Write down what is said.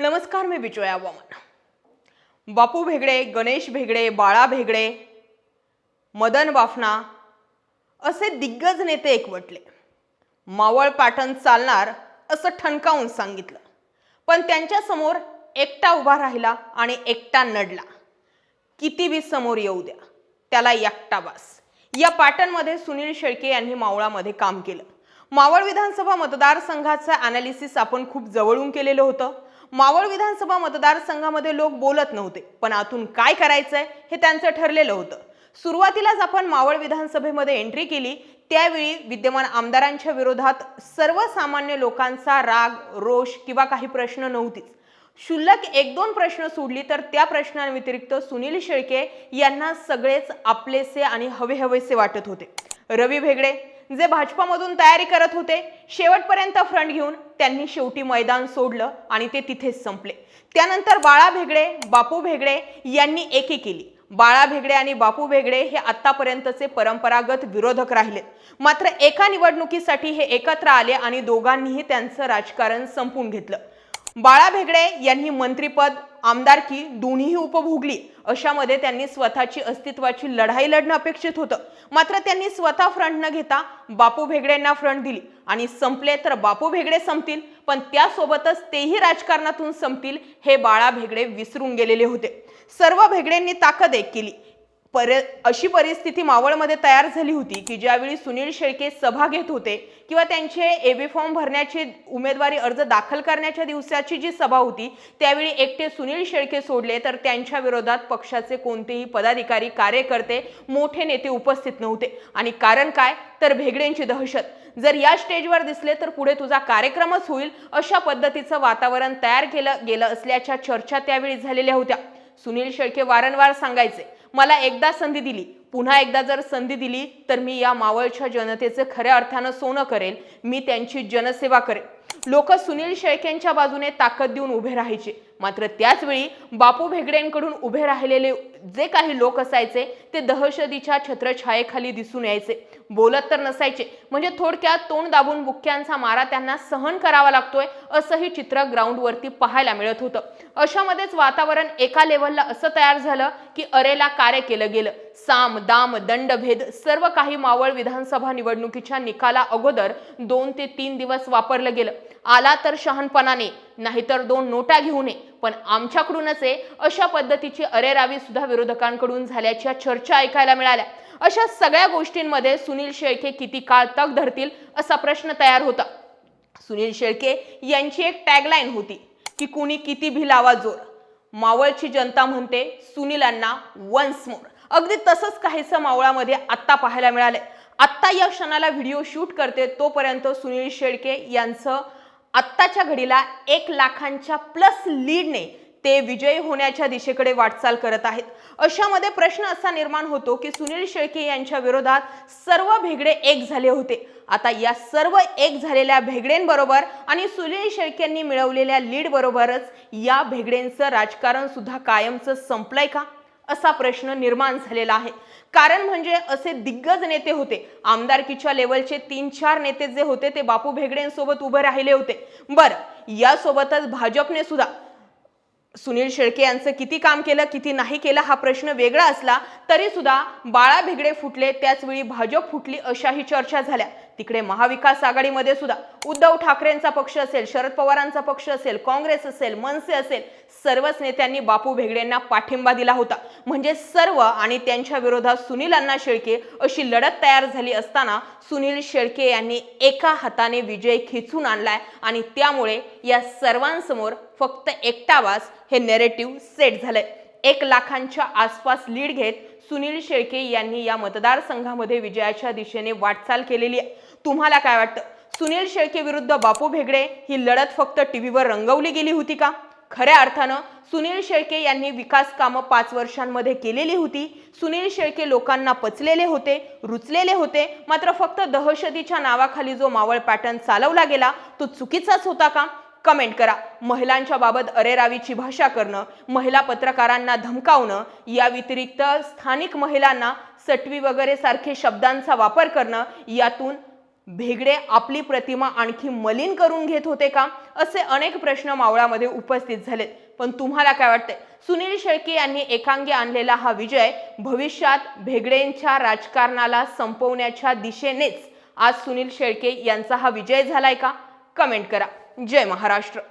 नमस्कार मी विजया वामन. बापू भेगडे गणेश भेगडे बाळा भेगडे मदन बाफना असे दिग्गज नेते एकवटले. मावळ पाटण चालणार असं ठणकावून सांगितलं. पण त्यांच्यासमोर एकटा उभा राहिला आणि एकटा नडला. किती बी समोर येऊ द्या त्याला एकटा बास या पाटणमध्ये सुनील शेळके यांनी मावळामध्ये काम केलं. मावळ विधानसभा मतदारसंघाचं अनालिसिस आपण खूप जवळून केलेलं होतं. मावळ विधानसभा मतदारसंघामध्ये लोक बोलत नव्हते. पण आतून काय करायचंय हे त्यांचं ठरलेलं होतं. सुरुवातीलाच आपण मावळ विधानसभेमध्ये एंट्री केली. त्यावेळी विद्यमान आमदारांच्या विरोधात सर्वसामान्य लोकांचा राग रोष किंवा काही प्रश्न नव्हतीच. क्षुल्लक एक दोन प्रश्न सोडली तर त्या प्रश्नांव्यतिरिक्त सुनील शेळके यांना सगळेच आपलेसे आणि हवे हवेसे वाटत होते. रवी भेगडे जे भाजपामधून तयारी करत होते शेवटपर्यंत फ्रंट घेऊन त्यांनी शेवटी मैदान सोडलं आणि ते तिथेच संपले. त्यानंतर बाळा भेगडे बापू भेगडे यांनी एकी केली. बाळा भेगडे आणि बापू भेगडे हे आतापर्यंतचे परंपरागत विरोधक राहिले. मात्र एका निवडणुकीसाठी हे एकत्र आले आणि दोघांनीही त्यांचं राजकारण संपून घेतलं. बाळा भेगडे यांनी मंत्रीपद आमदारकी दोन्हीही उपभोगली. अशामध्ये त्यांनी स्वतःची अस्तित्वाची लढाई लढणं अपेक्षित होतं. मात्र त्यांनी स्वतः फ्रंट न घेता बापू भेगडेंना फ्रंट दिली. आणि संपले तर बापू भेगडे संपतील पण त्यासोबतच तेही राजकारणातून संपतील हे बाळा भेगडे विसरून गेलेले होते. सर्व भेगडेंनी ताकद एक केली. पर अशी परिस्थिती मावळमध्ये तयार झाली होती की ज्यावेळी सुनील शेळके सभा घेत होते किंवा त्यांचे एबी फॉर्म भरण्याची उमेदवारी अर्ज दाखल करण्याच्या दिवसाची जी सभा होती त्यावेळी एकटे सुनील शेळके सोडले तर त्यांच्या विरोधात पक्षाचे कोणतेही पदाधिकारी कार्यकर्ते मोठे नेते उपस्थित नव्हते. आणि कारण काय? तर भेगडेंची दहशत. जर या स्टेजवर दिसले तर पुढे तुझा कार्यक्रमच होईल अशा पद्धतीचं वातावरण तयार केलं गेलं असल्याच्या चर्चा त्यावेळी झालेल्या होत्या. सुनील शेळके वारंवार सांगायचे मला एकदा संधी दिली. पुन्हा एकदा जर संधी दिली तर मी या मावळच्या जनतेचं खऱ्या अर्थानं सोनं करेल मी त्यांची जनसेवा करेन. लोक सुनील शेळकेंच्या बाजूने ताकद देऊन उभे राहायचे. मात्र त्याचवेळी बापू भेगडेंकडून उभे राहिलेले जे काही लोक असायचे ते दहशतीच्या छत्रछायेखाली दिसून यायचे. बोलत तर नसायचे म्हणजे थोडक्यात तोंड दाबून बुक्क्यांचा मारा त्यांना सहन करावा लागतोय असंही चित्र ग्राउंडवरती पाहायला मिळत होतं. अशामध्येच वातावरण एका लेवलला असं तयार झालं की अरेला कार्य केलं गेलं. साम दाम दंडभेद सर्व काही मावळ विधानसभा निवडणुकीच्या निकाला अगोदर दोन ते तीन दिवस वापरलं गेलं. आला तर शहाणपणाने नाहीतर दोन नोटा घेऊन ये पण आमच्याकडूनच आहे अशा पद्धतीची अरेरावी सुद्धा विरोधकांकडून झाल्याच्या चर्चा ऐकायला मिळाल्या. अशा सगळ्या गोष्टींमध्ये सुनील शेळके किती काळ तग धरतील असा प्रश्न तयार होता. सुनील शेळके यांची एक टॅगलाईन होती की कुणी किती भी लावा जोर. मावळची जनता म्हणते सुनीलांना वन्स मोर अगदी तसंच काहीसं मावळामध्ये आत्ता पाहायला मिळालंय. आत्ता या क्षणाला व्हिडिओ शूट करते तोपर्यंत सुनील शेळके यांचं आत्ताच्या घडीला एक लाखांच्या प्लस लीडने ते विजयी होण्याच्या दिशेकडे वाटचाल करत आहेत. अशामध्ये प्रश्न असा निर्माण होतो की सुनील शेळके यांच्या विरोधात सर्व भेगडे एक झाले होते. आता या सर्व एक झालेल्या भेगडेंबरोबर आणि सुनील शेळकेंनी मिळवलेल्या लीडबरोबरच या भेगडेंचं राजकारण सुद्धा कायमचं संपलंय का? असा प्रश्न निर्माण झालेला आहे. कारण म्हणजे असे दिग्गज नेते होते. आमदारकीच्या लेवलचे तीन चार नेते जे होते ते बापू भेगडेंसोबत उभे राहिले होते. बरं यासोबतच भाजपने सुद्धा सुनील शेळके यांचं किती काम केलं किती नाही केलं हा प्रश्न वेगळा असला तरी सुद्धा बाळा भेगडे फुटले त्याचवेळी भाजप फुटली अशाही चर्चा झाल्या. तिकडे महाविकास आघाडीमध्ये सुद्धा उद्धव ठाकरेंचा पक्ष असेल शरद पवारांचा पक्ष असेल काँग्रेस असेल मनसे असेल सर्वच नेत्यांनी बापू भेगडेंना पाठिंबा दिला होता. म्हणजे सर्व आणि त्यांच्या विरोधात सुनील अण्णा शेळके अशी लढत तयार झाली असताना सुनील शेळके यांनी एका हाताने विजय खेचून आणलाय आणि त्यामुळे या सर्वांसमोर फक्त एकटावास हे नेरेटिव्ह सेट झालंय. एक लाखांच्या आसपास लीड घेत सुनील शेळके यांनी या मतदारसंघामध्ये विजयाच्या दिशेने वाटचाल केलेली आहे. तुम्हाला काय वाटतं? सुनील शेळके विरुद्ध बापू भेगडे ही लढत फक्त टीव्हीवर रंगवली गेली होती का? खऱ्या अर्थानं सुनील शेळके यांनी विकास कामं पाच वर्षांमध्ये केलेली होती. सुनील शेळके लोकांना पचलेले होते रुचलेले होते. मात्र फक्त दहशतीच्या नावाखाली जो मावळ पॅटर्न चालवला गेला तो चुकीचाच होता का? कमेंट करा. महिलांच्या बाबत अरेरावीची भाषा करणं महिला पत्रकारांना धमकावणं या व्यतिरिक्त स्थानिक महिलांना सटवी वगैरे सारखे शब्दांचा वापर करणं यातून भेगडे आपली प्रतिमा आणखी मलिन करून घेत होते का? असे अनेक प्रश्न मावळामध्ये उपस्थित झालेत. पण तुम्हाला काय वाटतंय? सुनील शेळके यांनी एकांगी आणलेला हा विजय भविष्यात भेगडेंच्या राजकारणाला संपवण्याच्या दिशेनेच. आज सुनील शेळके यांचा हा विजय झालाय का? कमेंट करा. जय महाराष्ट्र.